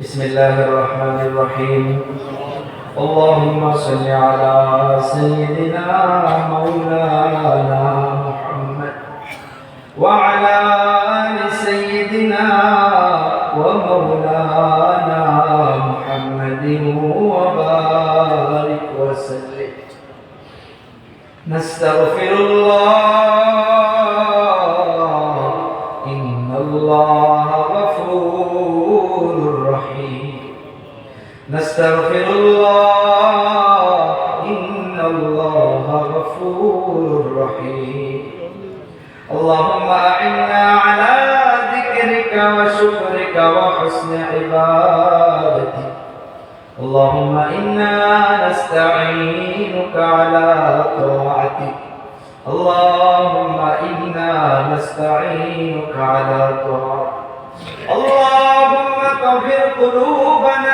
بسم الله الرحمن الرحيم. اللهم صل على سيدنا مولانا محمد وعلى آل سيدنا ومولانا محمد وبارك وسلم. نستغفر الله نستغفر الله. إن الله غفور رحيم. اللهم أعنا على ذكرك وشكرك وحسن عبادتك. اللهم إنا نستعينك على طاعتك. اللهم إنا نستعينك على طاعتك. اللهم طهر قلوبنا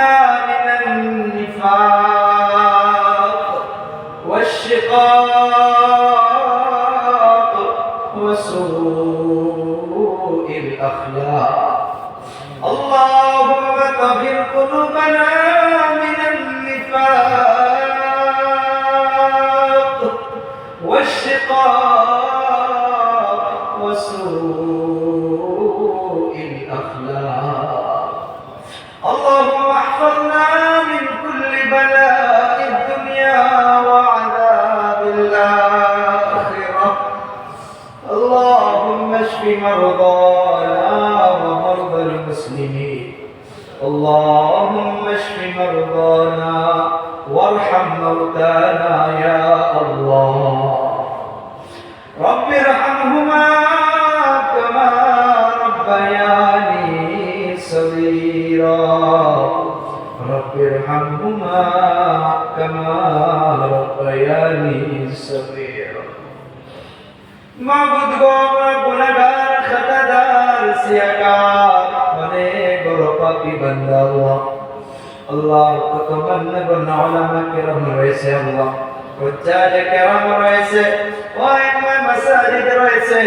اللهم اشف مرضانا وارحم موتانا يا الله رب ارحمهما كما ربياني صغيرا رب ارحمهما كما ربياني صغيرا মাবুদ গো আমরা গুনাহগার খাতাদার সিয়াকার অনেক বড় বান্দা আল্লাহ আল্লাহ কত মান্নাবান উলামা কিরাম রয়েছে আল্লাহ হুজ্জাজ কিরাম রয়েছে ওয়াইমাম মাসাজিদ রয়েছে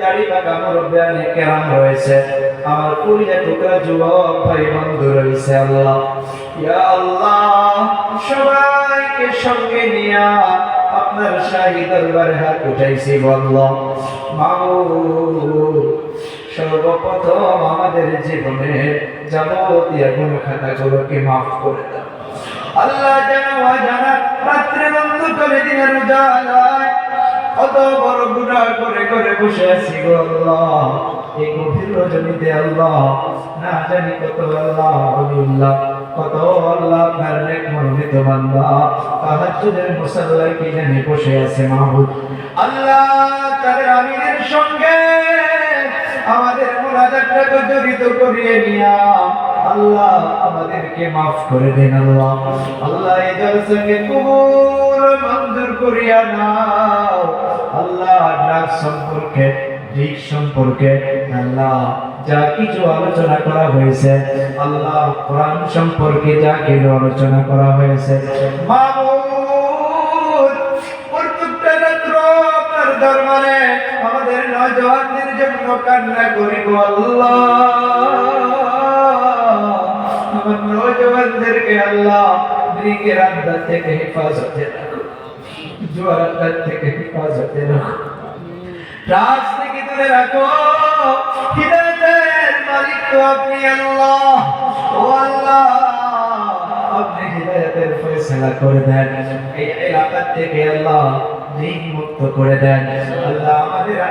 দাড়ি পাকা মুরব্বিয়ানে কিরাম রয়েছে আমার কুলিয়া টুকরা যুবক ভাই বন্ধু রয়েছে আল্লাহ ইয়া আল্লাহ সবাইকে সঙ্গে নিয়া আপনার শাহী দরবারে হাত উঠাইছি বলল মাবুদ সর্বপ্রথম আমাদের জীবনে যাবতীয় গুণ খাতাগুলোকে মাফ করে দাও। আল্লাহ যেন জানা রাত্রে বন্ধ করে দিনের উজালায় কত বড় গুণা করে করে বসে আছি গো আল্লাহ। এই গভীর রজনীতে আল্লাহ, না জানি কত আল্লাহ কত আল্লাহ মনোনীত বান্দা। তাহাজ্জুদের মুসাল্লায় কি জানি বসে আছে মাহবুব। আল্লাহ তাদের আমিনের সঙ্গে আমাদের মোনাজাতটাকে জড়িত করিয়ে নিয়া, আল্লাহ আমাদেরকে মাফ করে দেন আল্লাহ। আল্লাহ এই জলসাকে কবুল মঞ্জুর করিয়া নাও। আল্লাহ ড্রাগ সম্পর্কে দিক সম্পর্কে, আল্লাহ যা কিছু আলোচনা করা হয়েছে, আল্লাহ কোরআন সম্পর্কে যা কিছু আলোচনা করা হয়েছে। প্রত্যেকটা রাত্র আপনার দরবারে আমাদের নজওয়ানদের জন্য কান্না করিব আল্লাহ। আমার নজওয়ানদেরকে আল্লাহ দিকের আন্দাজ থেকে হেফাজতে রাখো জোয়ার থেকে হেফাজতে রাখো রাজ থেকে দূরে রাখো। হিদায়াতের মালিক তো আপনি আল্লাহ। ও আল্লাহ, আপনি হিদায়াতের ফয়সালা করে দেন। এই এলাকা থেকে আল্লাহ ঋণ মুক্ত করে দেন।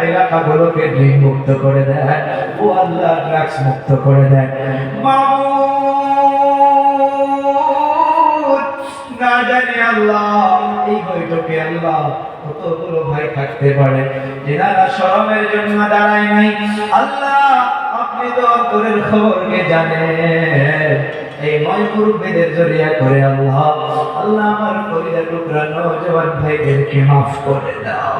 এলাকাগুলোকে ঋণ মুক্ত করে দেন ও আল্লাহ ড্রাগস মুক্ত করে দেয়। না জানি আল্লাহ, এই বৈঠকে আল্লাহ কতগুলো ভাই থাকতে পারে? জন্য দাঁড়ায় নাই। আল্লাহ, আপনি তো অন্তরের খবরকে জানেন। এই ময় মুরব্বীদের জড়িয়া করে আল্লাহ আল্লাহ আমার কলিজা টুকরা নজওয়ান ভাইদেরকে মাফ করে দাও।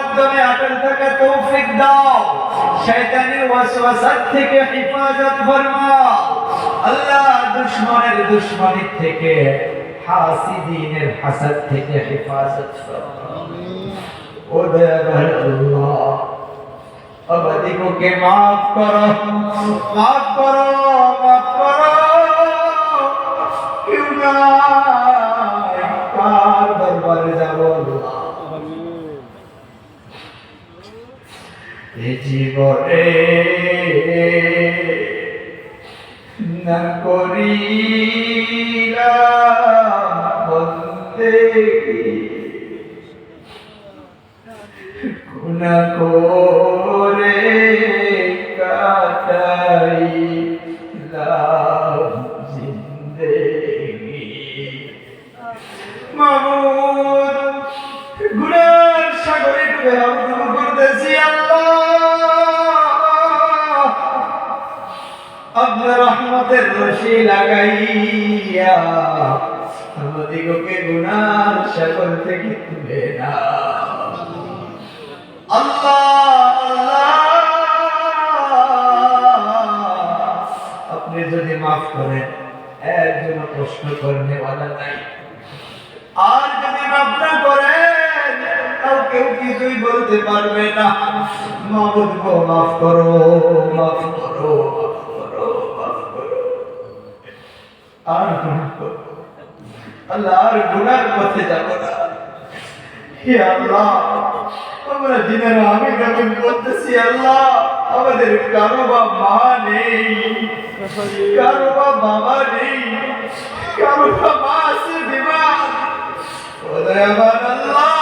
মাধ্যমে আটল থাকা তৌফিক দাও। শয়তানের ওয়াসওয়াসা থেকে হেফাজত ফরমাও। আল্লাহ দুশমনের দুশমনি থেকে, হাসিদিনের হাসাদ থেকে হেফাজত ফরমাও। ও দয়াবান আল্লাহ অবধিককে মাফ করো মাফ করো মাফ করো। কেউ কার দরবারে যাব? জীবনে না বন্দেগী গুনা করে কাটাই জিন্দেগি মামুদ গুনার সাগরে ডুবে করতেছি রহমতের লাগাইয়া আমাদিগকে থেকে তুলে না আল্লাহ আপনি যদি মাফ করেন, একজন প্রশ্ন করনে নাই। আর যদি মাফ না করেন তাও কেউ কিছুই বলতে পারবে না। মাবুদ গো মাফ করো মাফ করো মাফ করো আর আল্লাহ, আর গুনার পথে যাব না। হে আল্লাহ, আমরা দিনের আমি যখন বলতেছি আল্লাহ? আমাদের কারও বা মা নেই, কারও বা বাবা নেই, কারও বা মা আছে বিমার ওদয়াবান আল্লাহ,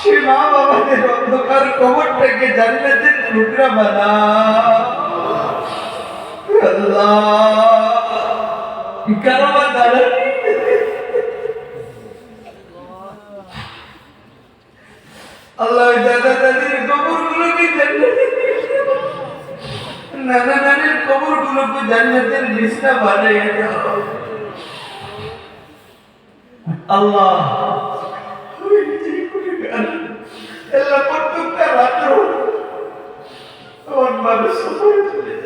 সে মা বাবাদের অন্ধকার কবরটাকে জান্নাতের টুকরা বানা। আল্লাহ। আল্লাহ দাদা দাদির কবর গুলোকে নানা নানির কবর গুলোকে জান্নাতের লিস্টা বানিয়ে দাও আল্লাহ। আল্লাহ প্রত্যেকটা রাত্র আমার মানুষ ইয়া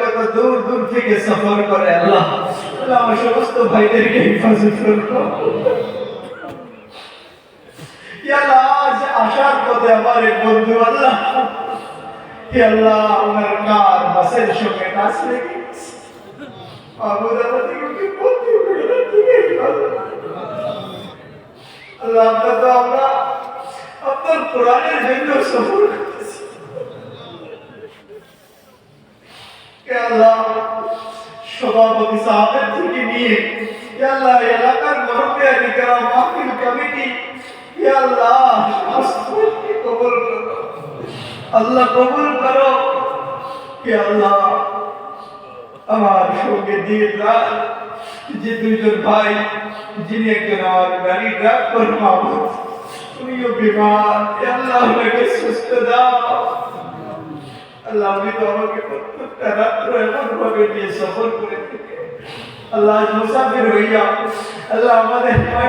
কত দূর দূর থেকে সফর করে, আল্লাহ। আল্লাহ সমস্ত ভাইদেরকে হেফাজত আসার পথে আমার এক বন্ধু, আল্লাহ। আল্লাহ আমার কার বাসের সঙ্গে কাজ লেগে গেছে। মাহবুদ আমাদেরকে বন্ধু করে করো। আল্লাহ, আমরা তো, আমরা আপনার কোরআনের জন্য সফর করতেছি। আল্লাহ, সভাপতি সাহেবের থেকে নিয়ে আল্লাহ এলাকার মরব্বিয়ানি করা মাহফিল কমিটি আল্লাহ কবুল করো। আল্লাহ কবুল করো। হে আল্লাহ? আমার সঙ্গে দিন রাত যে দুইজন ভাই, যিনি একজন আমার গাড়ি ড্রাইভ করে মাহবুব তুমিও বিমার আল্লাহ, আমাকে সুস্থ দাও। আল্লাহ আমি তো আমাকে প্রত্যেকটা রাত্র এমন ভাবে নিয়ে সফর করে থেকে আল্লাহ মুসাফির হইয়া, আল্লাহ, আমাদের ভাই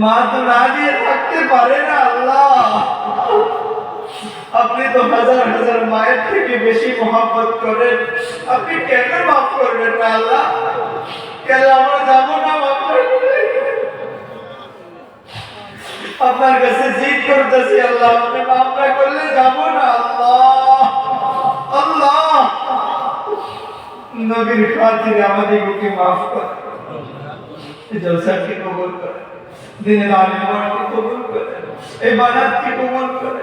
মা তো না দিয়ে থাকতে পারে না আল্লাহ আপনি তো হাজার হাজার মায়ের থেকে বেশি মহাব্বত করেন আপনি কেন মাফ করবেন না আল্লাহ কেন আমরা যাব না মাফ আপনার কাছে জিদ করতেছি আল্লাহ, আপনি মাফ না করলে যাব না আল্লাহ নবীর খাতিরে আমাদেরকে মাফ কর। জলসাকে কবুল করে। দিনের আলিমাকে কবুল করে। এই বানাতকে কবুল করে।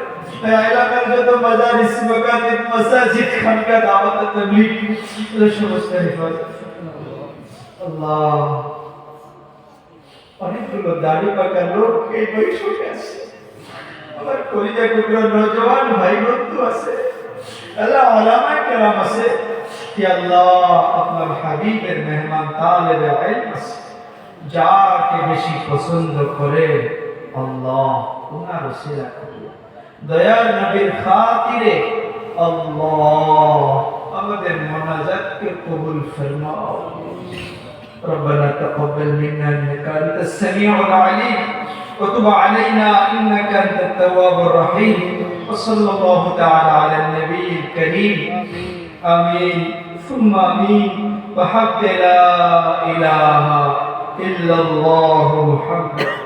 এলাকার যত মাজারিস মাকাতিব মাসাজিদ, খানকা, দাওয়াত, তাবলীগ সমস্ত হেফাজত। আল্লাহ। অনেকগুলো দাড়ি পাকা লোক এই বৈঠকে আছে আমার কলিজা টুকরা নজওয়ান ভাই বন্ধু আছে। আল্লাহ কেরাম আছে। কি আল্লাহ আপনার হাবিবের মেহমান তালেবে ইলম আছে যাকে বেশি পছন্দ করে আল্লাহ ওনার ওসিলা করুন দয়ার নবীর খাতিরে আল্লাহ আমাদের মোনাজাতকে কবুল ফরমাও ربنا تقبل منا انك انت السميع العليم وتب علينا انك انت التواب الرحيم وصلى الله تعالى على النبي الكريم امين ثم امين وحق لا اله الا الله محمد